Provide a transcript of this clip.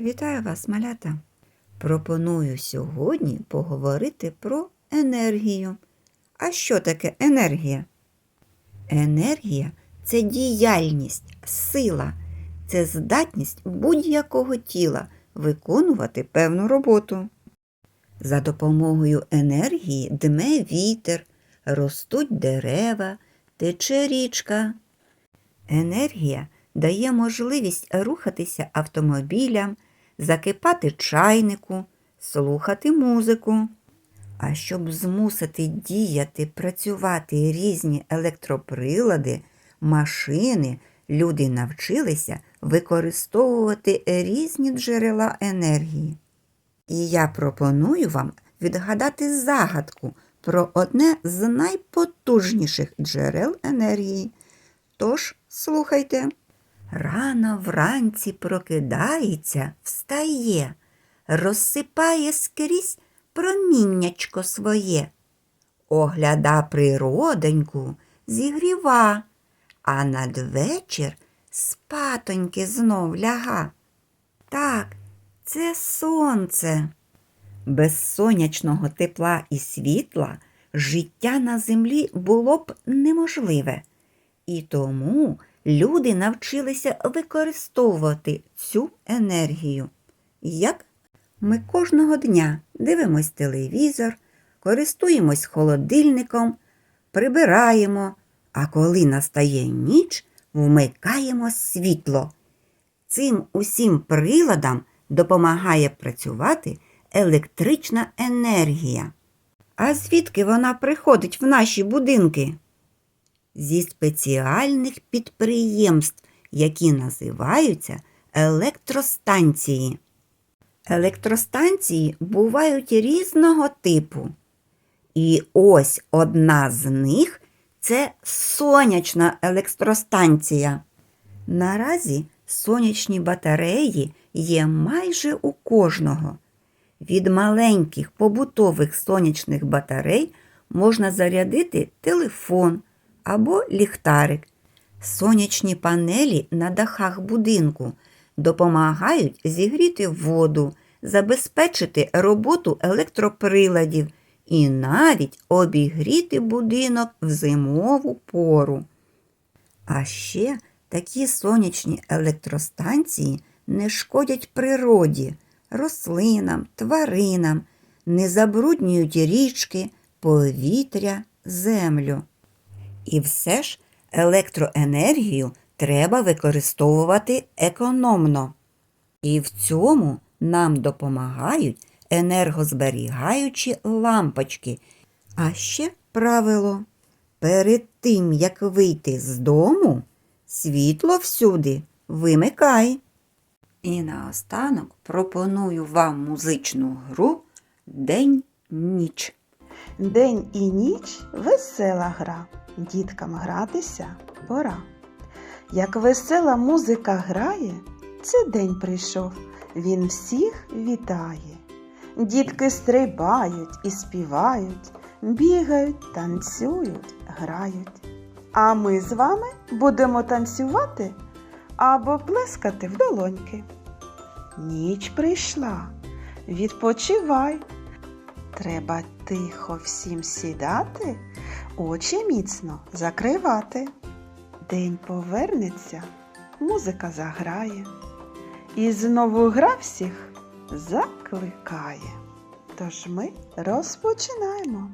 Вітаю вас, малята! Пропоную сьогодні поговорити про енергію. А що таке енергія? Енергія це діяльність, сила, це здатність будь-якого тіла виконувати певну роботу. За допомогою енергії дме вітер, ростуть дерева, тече річка. Енергія дає можливість рухатися автомобілям, закипати чайнику, слухати музику. А щоб змусити діяти, працювати різні електроприлади, машини, люди навчилися використовувати різні джерела енергії. І я пропоную вам відгадати загадку про одне з найпотужніших джерел енергії. Тож слухайте. Рано вранці прокидається, встає, розсипає скрізь проміннячко своє. Огляда природоньку, зігріва, а надвечір спатоньки знов ляга. Так, це сонце. Без сонячного тепла і світла життя на землі було б неможливе. І тому люди навчилися використовувати цю енергію. Як ми кожного дня дивимось телевізор, користуємось холодильником, прибираємо, а коли настає ніч, вмикаємо світло. Цим усім приладам допомагає працювати електрична енергія. А звідки вона приходить в наші будинки? Зі спеціальних підприємств, які називаються електростанції. Електростанції бувають різного типу. І ось одна з них це сонячна електростанція. Наразі сонячні батареї є майже у кожного. Від маленьких побутових сонячних батарей можна зарядити телефон або ліхтарик. Сонячні панелі на дахах будинку допомагають зігріти воду, забезпечити роботу електроприладів і навіть обігріти будинок в зимову пору. А ще такі сонячні електростанції не шкодять природі, рослинам, тваринам, не забруднюють річки, повітря, землю. І все ж електроенергію треба використовувати економно. І в цьому нам допомагають енергозберігаючі лампочки. А ще правило. Перед тим, як вийти з дому, світло всюди вимикай. І наостанок пропоную вам музичну гру День-ніч. День і ніч весела гра, діткам гратися пора. Як весела музика грає, це день прийшов, він всіх вітає. Дітки стрибають і співають, бігають, танцюють, грають. А ми з вами будемо танцювати або плескати в долоньки. Ніч прийшла, відпочивай. Треба тихо всім сідати, очі міцно закривати. День повернеться, музика заграє, і знову гра всіх закликає. Тож ми розпочинаємо.